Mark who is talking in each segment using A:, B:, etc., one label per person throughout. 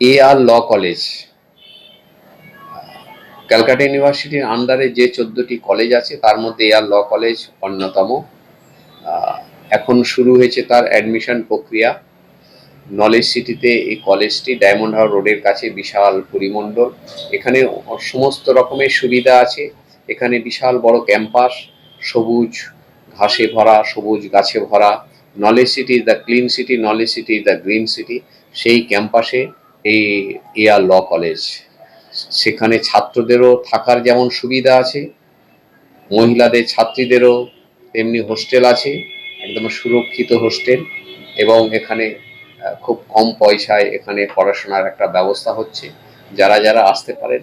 A: এ আর law college Calcutta ইউনিভার্সিটির আন্ডারে যে চোদ্দটি কলেজ আছে, তার মধ্যে এ আর ল কলেজ অন্যতম। এখন শুরু হয়েছে তার অ্যাডমিশন প্রক্রিয়া। নলেজ সিটিতে এই কলেজটি ডায়মন্ড হাওয়ার রোডের কাছে বিশাল পরিমণ্ডল। এখানে সমস্ত রকমের সুবিধা আছে। এখানে বিশাল বড় ক্যাম্পাস সবুজ ঘাসে ভরা, সবুজ গাছে ভরা। Knowledge city is the clean city knowledge city is the green city সেই ক্যাম্পাসে এই এয়ার ল কলেজ সেখানে ছাত্রদেরও থাকার যেমন সুবিধা আছে, মহিলাদের ছাত্রীদেরও তেমনি হোস্টেল আছে, একদম সুরক্ষিত হোস্টেল এবং এখানে খুব কম পয়সায় এখানে পড়াশোনার একটা ব্যবস্থা হচ্ছে। যারা যারা আসতে পারেন,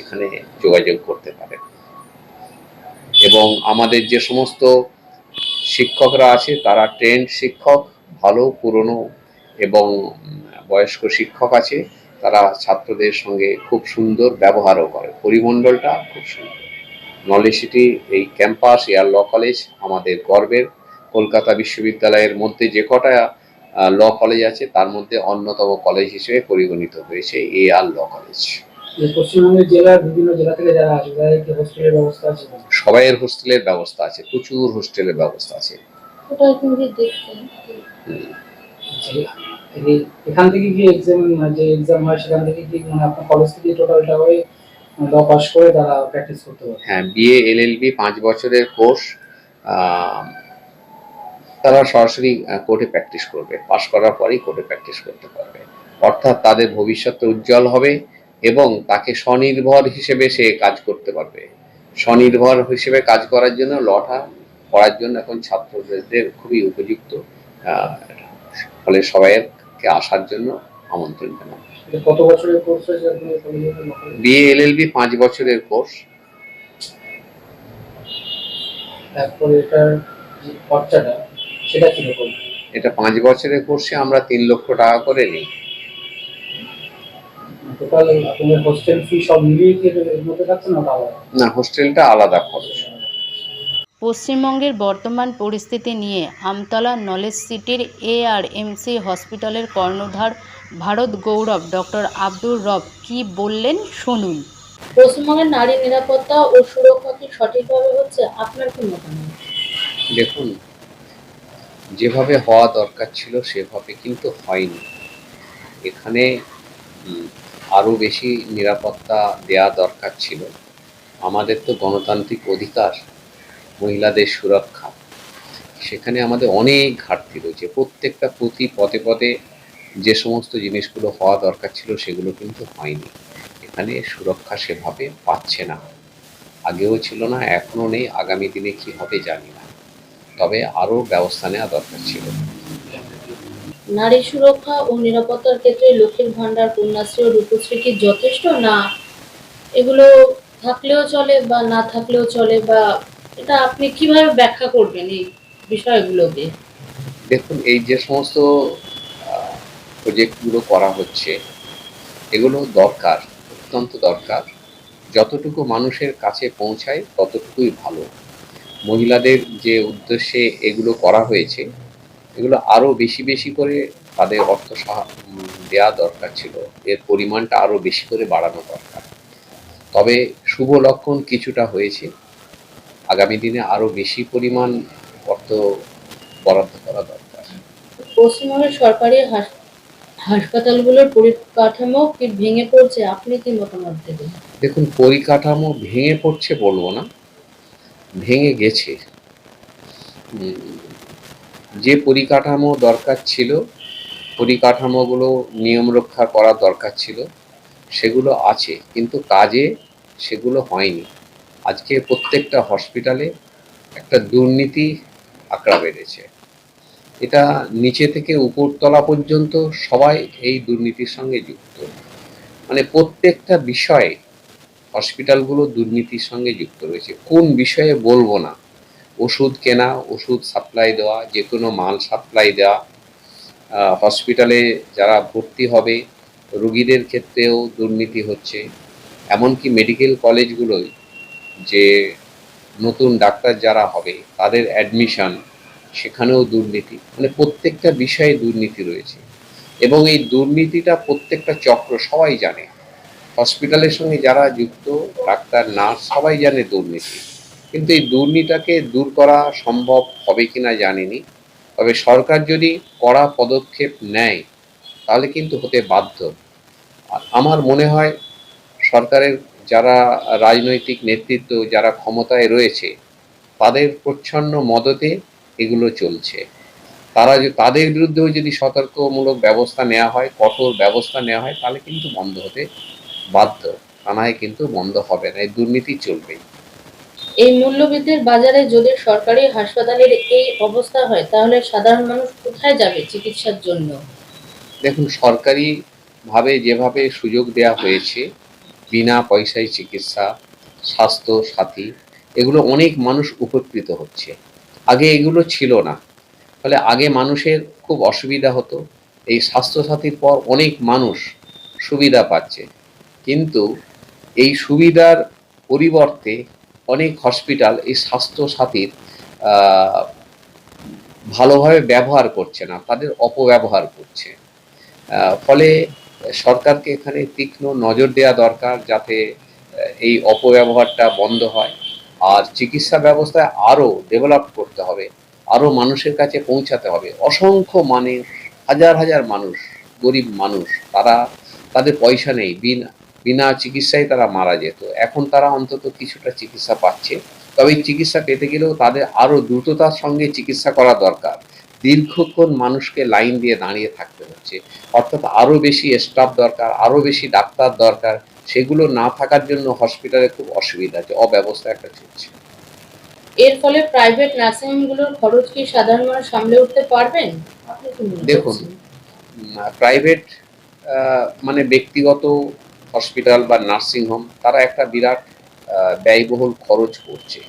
A: এখানে যোগাযোগ করতে পারেন। এবং আমাদের যে সমস্ত শিক্ষকরা আছে, তারা ট্রেন্ড শিক্ষক, ভালো, পুরনো এবং বয়স্ক শিক্ষক আছে তারা ছাত্রদের সঙ্গে খুব সুন্দর ব্যবহারও করে। পরিমণ্ডলটা খুব সুন্দর। নলেজ সিটি এই ক্যাম্পাস এয়ার ল কলেজ আমাদের গর্বের। কলকাতা বিশ্ববিদ্যালয়ের মধ্যে যে কটা ল কলেজ আছে তার মধ্যে অন্যতম কলেজ হিসেবে পরিগণিত হয়েছে এ আর ল কলেজ।
B: পশ্চিমবঙ্গের জেলার বিভিন্ন জেলা থেকে যারা আসবে তাদের হোস্টেলের ব্যবস্থা আছে?
A: সবাইয়ের হোস্টেলের ব্যবস্থা আছে প্রচুর হোস্টেলের ব্যবস্থা আছে।
C: কিন্তু
B: এখান থেকে কি এক্সাম যে এক্সাম হয় সেখান থেকে কি মানে আপনার কলেজ থেকে টোটালটা হয়ে ল পাস করে তারা প্র্যাকটিস করতে পারে
A: হ্যাঁ বিএ এলএলবি পাঁচ বছরের কোর্স তারা সরাসরি কোর্টে প্র্যাকটিস করবে। করার পরেই কোর্টে প্র্যাকটিস করতে পারবে। অর্থাৎ তাদের ভবিষ্যৎ উজ্জ্বল হবে এবং তাকে স্বনির্ভর হিসেবে সে কাজ করতে পারবে। স্বনির্ভর হিসেবে কাজ করার জন্য লটা পড়ার জন্য এখন ছাত্রদের খুবই উপযুক্ত ফলে সবাইকে আসার জন্য আমন্ত্রণ জানাব।
B: কত বছরের কোর্স?
A: বিএ এলএলবি পাঁচ বছরের কোর্স
B: তারপরে এটার খরচাটা সেটা কীরকম?
A: এটা পাঁচ বছরের কোর্সে আমরা তিন লক্ষ টাকা করে নিই।
B: টোটাল হোস্টেল ফি সব মিলিয়ে কি এর এর মধ্যে থাকছে না আলাদা?
A: না হোস্টেলটা আলাদা খরচ।
C: পশ্চিমবঙ্গের বর্তমান পরিস্থিতি নিয়ে আমতলা নলেজ সিটির এ আর এমসি হসপিটালের কর্ণধার ভারত গৌরব ডক্টর আব্দুর রব কি বললেন শুনুন। পশ্চিমবঙ্গের নারী নিরাপত্তা ও সুরক্ষা কি সঠিকভাবে হচ্ছে? আপনার কি মতামত?
A: দেখুন যেভাবে হওয়া দরকার ছিল সেভাবে কিন্তু হয়নি। এখানে উম, আরও বেশি নিরাপত্তা দেয়া দরকার ছিল। আমাদের তো গণতান্ত্রিক অধিকার। মহিলাদের সুরক্ষা। সেখানে আমাদের অনেক ঘাটতি রয়েছে। প্রত্যেকটা প্রতি পদে পদে যে সমস্ত জিনিসগুলো হওয়া দরকার ছিল সেগুলো কিন্তু হয়নি। এখানে সুরক্ষা সেভাবে পাচ্ছে না। আগেও ছিল না, এখনও নেই। আগামী দিনে কি হবে জানি না। তবে আরও ব্যবস্থা নেওয়া দরকার ছিল।
C: নারী সুরক্ষা ও নিরাপত্তার ক্ষেত্রে লক্ষ্মীর ভান্ডার কন্যাশ্রী ও রূপশ্রী কি যথেষ্ট না? এগুলো থাকলেও চলে বা না থাকলেও চলে বা এটা আপনি কীভাবে ব্যাখ্যা করবেন এই বিষয়গুলোকে?
A: দেখুন, এই যে সমস্ত প্রজেক্টগুলো করা হচ্ছে, এগুলো দরকার, অত্যন্ত দরকার। যতটুকু মানুষের কাছে পৌঁছায়, ততটুকুই ভালো। মহিলাদের যে উদ্দেশ্যে এগুলো করা হয়েছে, এগুলো আরও বেশি বেশি করে তাদের অর্থ দেওয়া দরকার ছিল। এর পরিমাণটা আরও বেশি করে বাড়ানো দরকার। তবে শুভ লক্ষণ কিছুটা হয়েছে। আগামী দিনে আরও বেশি পরিমাণ অর্থ বরাদ্দ করা দরকার।
C: পশ্চিমবঙ্গের সরকারি হাস- হাসপাতালগুলোর পরিকাঠামো কি ভেঙে পড়ছে? আপনি কি মতামত দেবেন?
A: দেখুন পরিকাঠামো ভেঙে পড়ছে বলব না ভেঙে গেছে। যে পরিকাঠামো দরকার ছিল পরিকাঠামোগুলো নিয়ম রক্ষা করা দরকার ছিল সেগুলো আছে কিন্তু কাজে সেগুলো হয়নি। আজকে প্রত্যেকটা হসপিটালে একটা দুর্নীতি আঁকড়া বেড়েছে এটা নিচে থেকে উপরতলা পর্যন্ত সবাই এই দুর্নীতির সঙ্গে যুক্ত। মানে প্রত্যেকটা বিষয়ে হসপিটালগুলো দুর্নীতির সঙ্গে যুক্ত রয়েছে। কোন বিষয়ে বলব না। ওষুধ কেনা, ওষুধ সাপ্লাই দেওয়া, যে কোনো মাল সাপ্লাই দেওয়া। হসপিটালে যারা ভর্তি হবে, রুগীদের ক্ষেত্রেও দুর্নীতি হচ্ছে। এমনকি মেডিকেল কলেজগুলোয় যে নতুন ডাক্তার যারা হবে, তাদের অ্যাডমিশন সেখানেও দুর্নীতি। মানে প্রত্যেকটা বিষয়ে দুর্নীতি রয়েছে। এবং এই দুর্নীতিটা প্রত্যেকটা চক্র সবাই জানে। হসপিটালের সঙ্গে যারা যুক্ত, ডাক্তার, নার্স, সবাই জানে দুর্নীতি। কিন্তু এই দুর্নীতিটাকে দূর করা সম্ভব হবে কিনা জানিনি। তবে সরকার যদি কড়া পদক্ষেপ নেয়, তাহলে কিন্তু হতে বাধ্য। আর আমার মনে হয় সরকারের যারা রাজনৈতিক নেতৃত্ব যারা ক্ষমতায় রয়েছে তাদের প্রচ্ছন্ন মদতে এগুলো চলছে। তারা যে তাদের বিরুদ্ধেও যদি সতর্কমূলক ব্যবস্থা নেওয়া হয় কঠোর ব্যবস্থা নেওয়া হয় তাহলে কিন্তু বন্ধ হতে বাধ্য। তা কিন্তু বন্ধ হবে না এই দুর্নীতি চলবেই।
D: এই মূল্যবৃদ্ধির বাজারে যদি সরকারি হাসপাতালের এই অবস্থা হয় তাহলে সাধারণ মানুষ কোথায় যাবে চিকিৎসার জন্য?
A: দেখুন সরকারিভাবে যেভাবে সুযোগ দেওয়া হয়েছে বিনা পয়সায় চিকিৎসা, স্বাস্থ্য, সাথী, এগুলো অনেক মানুষ উপকৃত হচ্ছে। আগে এগুলো ছিল না। ফলে আগে মানুষের খুব অসুবিধা হতো। এই স্বাস্থ্যসাথীর পর অনেক মানুষ সুবিধা পাচ্ছে। কিন্তু এই সুবিধার পরিবর্তে অনেক হসপিটাল এই স্বাস্থ্যসাথীর ভালোভাবে ব্যবহার করছে না, তাদের অপব্যবহার করছে। ফলে সরকারকে এখানে তীক্ষ্ণ নজর দেওয়া দরকার যাতে এই অপব্যবহারটা বন্ধ হয়। আর চিকিৎসা ব্যবস্থায় আরও ডেভেলপ করতে হবে আরও মানুষের কাছে পৌঁছাতে হবে। অসংখ্য মানুষ হাজার হাজার মানুষ, গরিব মানুষ, তারা তাদের পয়সা নেই। বিনা বিনা চিকিৎসায় তারা মারা যেত। এখন তারা অন্তত কিছুটা চিকিৎসা পাচ্ছে। তবে চিকিৎসা পেতে গেলেও তাদের আরও দ্রুততার সঙ্গে চিকিৎসা করা দরকার। দীর্ঘক্ষণ মানুষকে লাইন দিয়ে দাঁড়িয়ে থাকতে হচ্ছে। অর্থাৎ আরও বেশি স্টাফ দরকার আরও বেশি ডাক্তার দরকার সেগুলো না থাকার জন্য হসপিটালে খুব অসুবিধা আছে অব্যবস্থা একটা চলছে।
D: এর ফলে প্রাইভেট নার্সিংহোমগুলোর খরচ কি সাধারণ মানুষ সামলে উঠতে পারবেন?
A: দেখুন, প্রাইভেট মানে ব্যক্তিগত হসপিটাল বা নার্সিং হোম তারা একটা বিরাট ব্যয়বহুল খরচ করছে।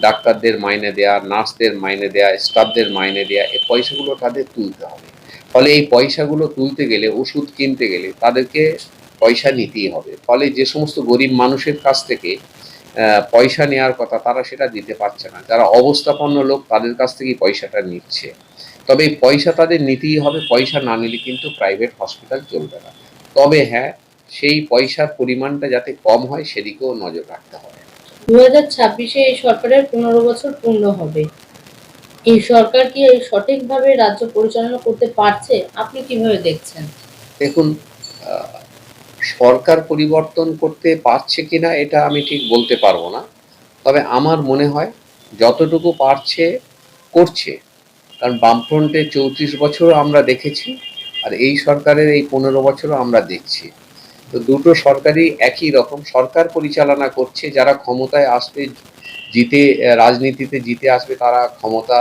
A: ডাক্তারদের মাইনে দেয়া, নার্সদের মাইনে দেয়া, স্টাফদের মাইনে দেয়া, এই পয়সাগুলো তাদের তুলতে হবে। ফলে এই পয়সাগুলো তুলতে গেলে, ওষুধ কিনতে গেলে তাদেরকে পয়সা নিতেই হবে। ফলে যে সমস্ত গরিব মানুষের কাছ থেকে পয়সা নেওয়ার কথা তারা সেটা দিতে পারছে না। যারা অবস্থাপন্ন লোক তাদের কাছ থেকেই পয়সাটা নিচ্ছে। তবে এই পয়সা তাদের নিতেই হবে, পয়সা না নিলে কিন্তু প্রাইভেট হসপিটাল চলবে না। তবে হ্যাঁ সেই পয়সার পরিমাণটা যাতে কম হয়, সেদিকেও নজর রাখতে হবে।
D: দু হাজার ছাব্বিশে এই সরকারের পনেরো বছর পূর্ণ হবে। এই সরকার কি এই সঠিকভাবে রাজ্য পরিচালনা করতে পারছে? আপনি কীভাবে দেখছেন?
A: দেখুন সরকার পরিবর্তন করতে পারছে কিনা এটা আমি ঠিক বলতে পারব না। তবে আমার মনে হয় যতটুকু পারছে, করছে। কারণ বামফ্রন্টে চৌত্রিশ বছর আমরা দেখেছি আর এই সরকারের এই পনেরো বছরও আমরা দেখছি। তো দুটো সরকারই একই রকম। সরকার পরিচালনা করছে, যারা ক্ষমতায় আসবে, জিতে, রাজনীতিতে জিতে আসবে, তারা ক্ষমতা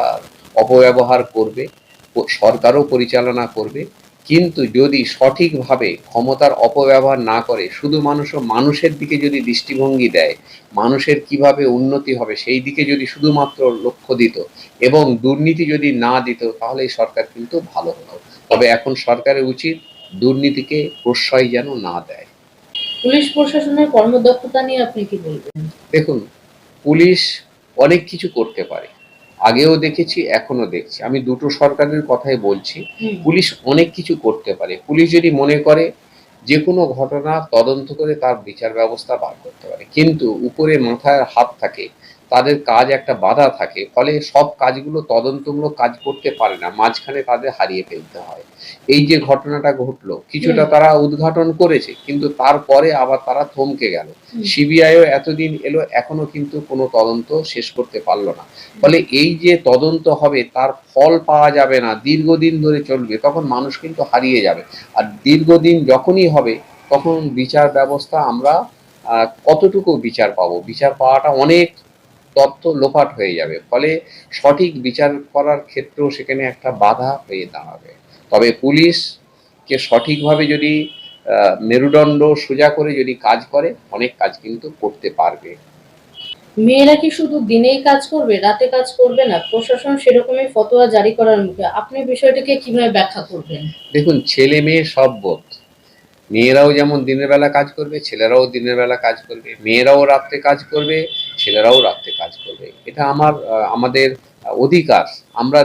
A: অপব্যবহার করবে সরকারও পরিচালনা করবে। কিন্তু যদি সঠিকভাবে ক্ষমতার অপব্যবহার না করে, শুধু মানুষ ও মানুষের দিকে যদি দৃষ্টিভঙ্গি দেয়, মানুষের কীভাবে উন্নতি হবে, সেই দিকে যদি শুধুমাত্র লক্ষ্য দিত এবং দুর্নীতি যদি না দিত, তাহলে সরকার কিন্তু ভালো হতো। তবে এখন সরকারের উচিত দুর্নীতিকে প্রশ্রয় যেন না দেয়।
D: পুলিশ প্রশাসনের কর্মদক্ষতা নিয়ে আপনি কি বলবেন?
A: দেখুন পুলিশ অনেক কিছু করতে পারে। আগেও দেখেছি এখনও দেখছি। আমি দুটো সরকারের কথাই বলছি। পুলিশ অনেক কিছু করতে পারে। পুলিশ যদি মনে করে যে কোনো ঘটনা তদন্ত করে তার বিচার ব্যবস্থা বার করতে পারে। কিন্তু উপরে মাথায় হাত থাকে তাদের কাজ একটা বাধা থাকে ফলে সব কাজগুলো তদন্তমূলক কাজ করতে পারে না মাঝখানে তাদের হারিয়ে ফেলতে হয়। এই যে ঘটনাটা ঘটলো কিছুটা তারা উদ্ঘাটন করেছে কিন্তু তারপরে আবার তারা থমকে গেল। সিবিআইও এতদিন এলো এখনও কিন্তু কোনো তদন্ত শেষ করতে পারল না। ফলে এই যে তদন্ত হবে তার ফল পাওয়া যাবে না দীর্ঘদিন ধরে চলবে তখন মানুষ কিন্তু হারিয়ে যাবে। আর দীর্ঘদিন যখনই হবে তখন বিচার ব্যবস্থা আমরা আহ, কতটুকু বিচার পাবো? বিচার পাওয়াটা অনেক তথ্য লোপাট হয়ে যাবে। ফলে সঠিক বিচার করার ক্ষেত্রেও সেখানে একটা বাধা হয়ে দাঁড়াবে। তবে পুলিশকে সঠিকভাবে যদি মেরুদণ্ড সোজা করে যদি কাজ করে অনেক কাজ কিন্তু করতে পারবে।
D: মেয়েরা কি শুধু দিনেই কাজ করবে রাতে কাজ করবে না? প্রশাসন সেরকমই ফতোয়া জারি করার মুখে। আপনি বিষয়টিকে কীভাবে ব্যাখ্যা করবেন?
A: দেখুন ছেলে মেয়ে সব বোধ। মেয়েরাও যেমন দিনের বেলা কাজ করবে ছেলেরাও দিনের বেলা কাজ করবে। মেয়েরাও রাত্রে কাজ করবে ছেলেরাও রাত্রে কাজ করবে। এটা আমার আমাদের অধিকার। আমরা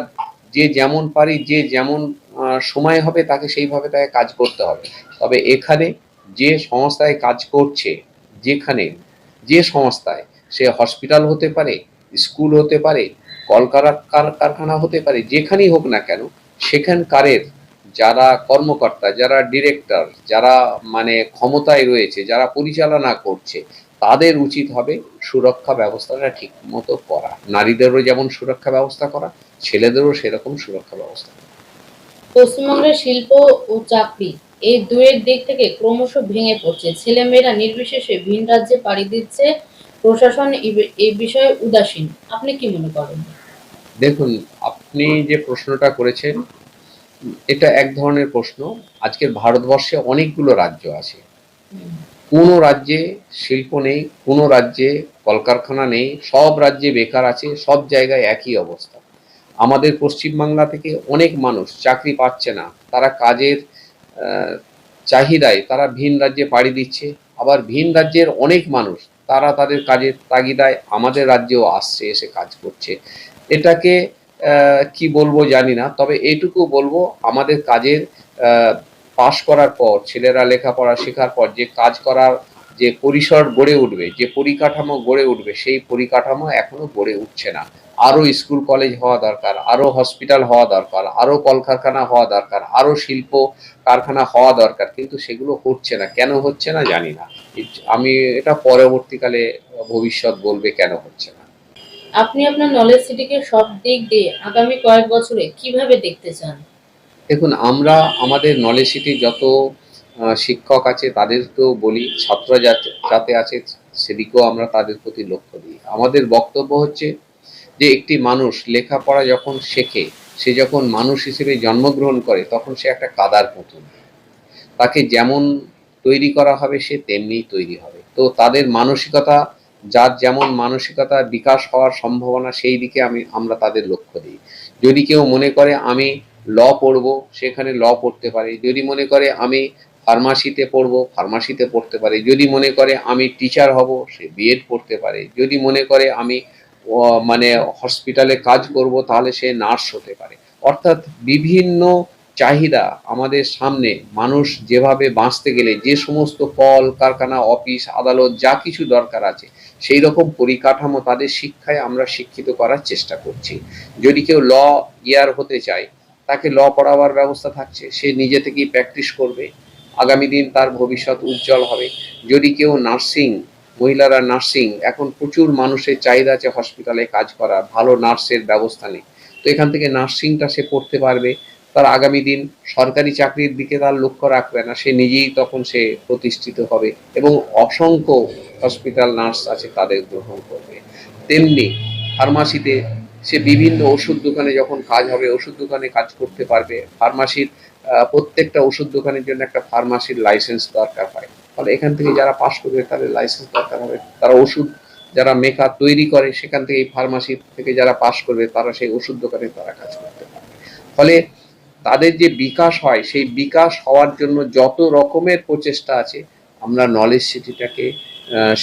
A: যে যেমন পারি, যে যেমন সময় হবে, তাকে সেইভাবে তাকে কাজ করতে হবে। তবে এখানে যে সংস্থায় কাজ করছে, যেখানে যে সংস্থায়, সে হসপিটাল হতে পারে, স্কুল হতে পারে কারখানা হতে পারে, যেখানেই হোক না কেন, সেখানকারের যারা কর্মকর্তা, যারা ডিরেক্টর, যারা মানে ক্ষমতায় রয়েছে, যারা পরিচালনা করছে তাদের উচিত হবে সুরক্ষা ব্যবস্থাটা ঠিক মতো করা। নারীদেরও যেমন সুরক্ষা ব্যবস্থা করা ছেলেদেরও সেরকম সুরক্ষা ব্যবস্থা।
D: পশ্চিমবঙ্গের শিল্প ও চাকরি এই দুয়ের দিক থেকে ক্রমশ ভেঙে পড়ছে। ছেলেমেয়েরা নির্বিশেষে ভিন রাজ্যে পাড়ি দিচ্ছে। প্রশাসন এই বিষয়ে উদাসীন। আপনি কি মনে করেন?
A: দেখুন আপনি যে প্রশ্নটা করেছেন এটা এক ধরনের প্রশ্ন। আজকের ভারতবর্ষে অনেকগুলো রাজ্য আছে। কোনো রাজ্যে শিল্প নেই, কোনো রাজ্যে কলকারখানা নেই, সব রাজ্যে বেকার আছে, সব জায়গায় একই অবস্থা। আমাদের পশ্চিমবাংলা থেকে অনেক মানুষ চাকরি পাচ্ছে না, তারা কাজের চাহিদায় তারা ভিন রাজ্যে পাড়ি দিচ্ছে। আবার ভিন রাজ্যের অনেক মানুষ, তারা তাদের কাজের তাগিদায় আমাদের রাজ্যেও আসছে, এসে কাজ করছে। এটাকে কি বলব জানি না, তবে এটুকু বলব, আমাদের কাজের পাশ করার পর, ছেলেরা লেখাপড়া শেখার পর, যে কাজ করার যে পরিসর গড়ে উঠবে, যে পরিকাঠামো গড়ে উঠবে, সেই পরিকাঠামো এখনও গড়ে উঠছে না। আরও স্কুল কলেজ হওয়া দরকার আরও হসপিটাল হওয়া দরকার আরও কলকারখানা হওয়া দরকার আরও শিল্প কারখানা হওয়া দরকার, কিন্তু সেগুলো হচ্ছে না। কেন হচ্ছে না জানি না। আমি এটা পরবর্তীকালে ভবিষ্যৎ বলবে কেন হচ্ছে না।
D: আপনি আপনার নলেজ সিটিকে সব দিক দিয়ে আগামী কয়েক বছরে কীভাবে দেখতে চান?
A: দেখুন, আমরা আমাদের নলেজ সিটি যত শিক্ষক আছে তাদেরকেও বলি, ছাত্র যাতে আছে সেদিকেও আমরা তাদের প্রতি লক্ষ্য দিই। আমাদের বক্তব্য হচ্ছে যে একটি মানুষ লেখাপড়া যখন শেখে, সে যখন মানুষ হিসেবে জন্মগ্রহণ করে, তখন সে একটা কাদার পুতুল তাকে যেমন তৈরি করা হবে, সে তেমনিই তৈরি হবে। তো তাদের মানসিকতা, যার যেমন মানসিকতা বিকাশ হওয়ার সম্ভাবনা, সেই দিকে আমি, আমরা তাদের লক্ষ্য দিই। যদি কেউ মনে করে, আমি ল পড়ব, সেখানে ল পড়তে পারে। যদি মনে করে আমি ফার্মাসিতে পড়ব, ফার্মাসিতে পড়তে পারে। যদি মনে করে আমি টিচার হব, সে বিএড পড়তে পারে। যদি মনে করে আমি মানে হসপিটালে কাজ করব, তাহলে সে নার্স হতে পারে। অর্থাৎ বিভিন্ন চাহিদা আমাদের সামনে, মানুষ যেভাবে বাঁচতে গেলে, যে সমস্ত কল কারখানা, অফিস, আদালত, যা কিছু দরকার আছে, সেই রকম পরিকাঠামো তাদের শিক্ষায় আমরা শিক্ষিত করার চেষ্টা করছি। যদি কেউ ল ইয়ার হতে চায় তাকে ল পড়াবার ব্যবস্থা থাকছে, সে নিজে থেকেই প্র্যাকটিস করবে, আগামী দিন তার ভবিষ্যৎ উজ্জ্বল হবে। যদি কেউ নার্সিং মহিলারা নার্সিং এখন প্রচুর মানুষের চাহিদা আছে হসপিটালে কাজ করার, ভালো নার্সের ব্যবস্থা নেই। তো এখান থেকে নার্সিংটা সে পড়তে পারবে, তার আগামী দিন সরকারি চাকরির দিকে তার লক্ষ্য রাখবে না, সে নিজেই তখন সে প্রতিষ্ঠিত হবে এবং অসংখ্য হসপিটাল নার্স আছে তাদের গ্রহণ করবে। তেমনি ফার্মাসিতে সে বিভিন্ন ওষুধ দোকানে যখন কাজ হবে, ওষুধ দোকানে কাজ করতে পারবে। ফার্মাসির প্রত্যেকটা ওষুধ দোকানের জন্য একটা ফার্মাসির লাইসেন্স দরকার হয়। ফলে এখান থেকে যারা পাশ করবে, তাদের লাইসেন্স দরকার হবে। তারা ওষুধ যারা মেকআপ তৈরি করে, সেখান থেকে এই ফার্মাসি থেকে যারা পাশ করবে, তারা সেই ওষুধ দোকানে তারা কাজ করতে পারবে। ফলে তাদের যে বিকাশ হয়, সেই বিকাশ হওয়ার জন্য যত রকমের প্রচেষ্টা আছে আমরা নলেজ সিটিটাকে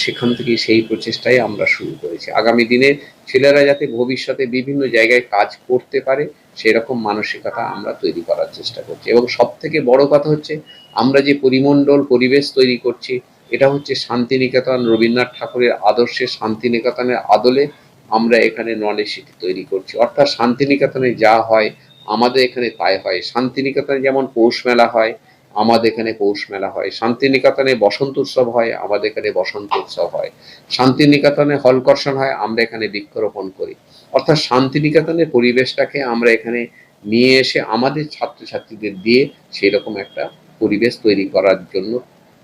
A: সেখান থেকে সেই প্রচেষ্টাই আমরা শুরু করেছি। আগামী দিনে ছেলেরা যাতে ভবিষ্যতে বিভিন্ন জায়গায় কাজ করতে পারে, সেরকম মানসিকতা আমরা তৈরি করার চেষ্টা করছি। এবং সব থেকে বড় কথা হচ্ছে, আমরা যে পরিমণ্ডল পরিবেশ তৈরি করছি, এটা হচ্ছে শান্তিনিকেতন রবীন্দ্রনাথ ঠাকুরের আদর্শে, শান্তিনিকেতনের আদলে আমরা এখানে নলেজ সিটি তৈরি করছি। অর্থাৎ শান্তিনিকেতনে যা হয়, আমাদের এখানে তাই হয়। শান্তিনিকেতনে যেমন পৌষ মেলা হয় আমাদের এখানে পৌষ মেলা হয় শান্তিনিকেতনে বসন্ত উৎসব হয় আমাদের এখানে বসন্ত উৎসব হয়। শান্তিনিকেতনে হলকর্ষণ হয় আমরা এখানে বৃক্ষরোপণ করি। অর্থাৎ শান্তিনিকেতনের পরিবেশটাকে আমরা এখানে নিয়ে এসে আমাদের ছাত্রছাত্রীদের দিয়ে সেই রকম একটা পরিবেশ তৈরি করার জন্য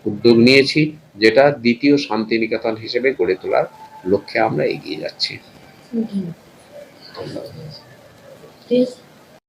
A: উদ্যোগ নিয়েছি যেটা দ্বিতীয় শান্তিনিকেতন হিসেবে গড়ে তোলার লক্ষ্যে আমরা এগিয়ে যাচ্ছি। ধন্যবাদ।